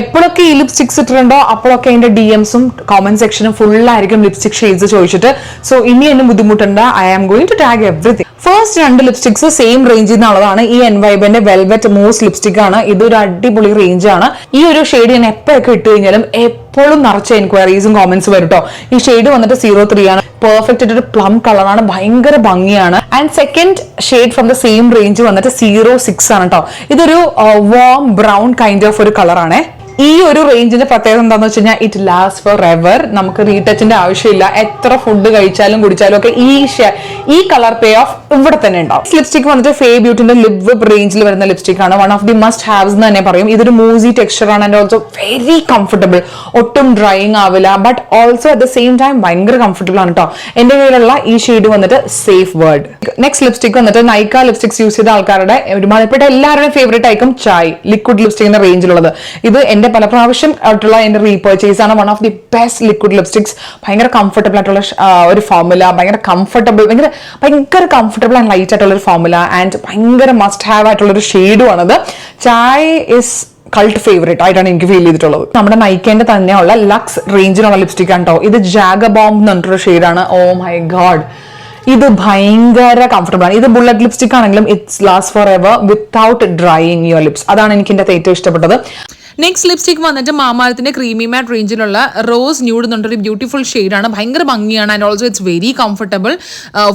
എപ്പോഴൊക്കെ ഈ ലിപ്സ്റ്റിക്സ് ഇട്ടിട്ടുണ്ടോ അപ്പോഴൊക്കെ അതിന്റെ ഡി എംസും കോമന്റ് സെക്ഷനും ഫുൾ ആയിരിക്കും ലിപ്സ്റ്റിക് ഷെയ്ഡ്സ് ചോദിച്ചിട്ട്. സോ ഇനി എന്നെ ബുദ്ധിമുട്ടുണ്ട്. I am going to tag everything first രണ്ട് ലിപ്സ്റ്റിക്സ് സെയിം റേഞ്ചിൽ നിന്നുള്ളതാണ് ഈ എൻവൈബിന്റെ വെൽവെറ്റ് മൂസ് ലിപ്സ്റ്റിക് ആണ്. ഇതൊരു അടിപൊളി റേഞ്ച് ആണ്. ഈ ഒരു ഷെയ്ഡ് ഞാൻ എപ്പോഴൊക്കെ ഇട്ട് കഴിഞ്ഞാലും എപ്പോഴും നിറച്ച എൻക്വയറീസും കോമന്റ്സ് വരും കേട്ടോ ഈ ഷെയ്ഡ് വന്നിട്ട് സീറോ ത്രീ ആണ്. പെർഫെക്റ്റ് ഒരു പ്ലം കളറാണ് ഭയങ്കര ഭംഗിയാണ്. And second shade from the same range വന്നിട്ട് സീറോ സിക്സ് ആണ് കേട്ടോ ഇതൊരു വാം ബ്രൗൺ കൈൻഡ് ഓഫ് ഒരു കളറാണേ ഈ ഒരു റേഞ്ചിന്റെ പ്രത്യേകത എന്താണെന്ന് വെച്ച് കഴിഞ്ഞാൽ ഇറ്റ് ലാസ്റ്റ് ഫോർ എവർ നമുക്ക് റീടച്ചിന്റെ ആവശ്യമില്ല. എത്ര ഫുഡ് കഴിച്ചാലും കുടിച്ചാലും ഒക്കെ ഈ ഈ കളർ പേ ഓഫ് ഇവിടെ തന്നെ ഉണ്ടാവും. ലിപ്സ്റ്റിക് വന്നിട്ട് ഫേ ബ്യൂട്ടിന്റെ ലിപ് വിപ്പ് റേഞ്ചിൽ വരുന്ന ലിപ്സ്റ്റിക് ആണ്. One of the must haves എന്ന് തന്നെ പറയും. ഇതൊരു മൂസി ടെക്സ്ചർ ആണ് ആൻഡ് ഓൾസോ വെരി കംഫർട്ടബിൾ ഒട്ടും ഡ്രൈയിങ് ആവില്ല but also at the same time ഭയങ്കര കംഫർട്ടബിൾ ആണ് കേട്ടോ എന്റെ കയ്യിലുള്ള ഈ ഷെയ്ഡ് വന്നിട്ട് സേഫ് വേർഡ് നെക്സ്റ്റ് ലിപ്സ്റ്റിക് വന്നിട്ട് നൈക്ക ലിപ്സ്റ്റിക്സ് യൂസ് ചെയ്ത ആൾക്കാരുടെ ഒരുമാതിരിപ്പെട്ട എല്ലാവരുടെയും ഫേവറേറ്റ് ആയിരിക്കും ചായ്. ലിക്വിഡ് ലിപ്സ്റ്റിക്കിന്റെ റേഞ്ചിലുള്ളത് ഇത് എന്റെ പല പ്രാവശ്യം ആയിട്ടുള്ള എന്റെ റീപർച്ചേസ് ആണ്. One of the best liquid lipsticks ഭയങ്കര കംഫർട്ടബിൾ ആയിട്ടുള്ള ഒരു ഫോർമുല ഭയങ്കര കംഫർട്ടബിൾ ഭയങ്കര ഭയങ്കര കംഫർട്ടബിൾ ആൻഡ് ലൈറ്റ് ആയിട്ടുള്ള ഒരു ഫോർമുല ആൻഡ് ഭയങ്കര മസ്റ്റ് ഹാവ് ആയിട്ടുള്ള ഒരു ഷെയ്ഡും ആണത്. ചായ് ഇസ് കൾട്ട് ഫേവറേറ്റ് ആയിട്ടാണ് എനിക്ക് ഫീൽ ചെയ്തിട്ടുള്ളത്. നമ്മുടെ നൈക്കേന്റെ തന്നെയുള്ള ലക്സ് റേഞ്ചിലുള്ള ലിപ്സ്റ്റിക് ആണ് കേട്ടോ ഇത് ജാഗബോംബ് എന്ന് പറഞ്ഞിട്ടൊരു ഷെയ്ഡാണ് ഓ മൈ ഗാഡ് ഇത് ഭയങ്കര കംഫർട്ടബിൾ ആണ്. ഇത് ബുള്ളറ്റ് ലിപ്സ്റ്റിക് ആണെങ്കിലും it's last forever without drying your lips അതാണ് എനിക്ക് ഇതിന്റെ ഏറ്റവും ഇഷ്ടപ്പെട്ടത്. നെക്സ്റ്റ് ലിപ്സ്റ്റിക് വന്നിട്ട് മാമാരത്തിന്റെ ക്രീമി മാറ്റ് റേഞ്ചിലുള്ള റോസ് ന്യൂഡ് എന്നുള്ളൊരു ബ്യൂട്ടിഫുൾ ആണ്. ഭയങ്കര ഭംഗിയാണ് and also it's very comfortable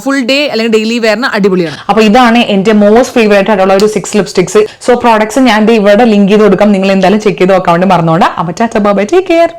full day അല്ലെങ്കിൽ ഡെയിലി വെയറിന് അടിപൊളിയാണ്. അപ്പൊ ഇതാണ് എന്റെ മോസ്റ്റ് ഫേവറേറ്റ് ആയിട്ടുള്ള ഒരു സിക്സ് ലിപ്സ്റ്റിക്സ് സോ പ്രോഡക്ട്സ് ഞാൻ ഇവിടെ ലിങ്ക് ചെയ്ത് കൊടുക്കാം. നിങ്ങൾ എന്തായാലും ചെക്ക് ചെയ്ത് നോക്കാൻ വേണ്ടി മറന്നോണ്ടാ അപ്പൊ ടാറ്റ ബൈ ടേക്ക് കെയർ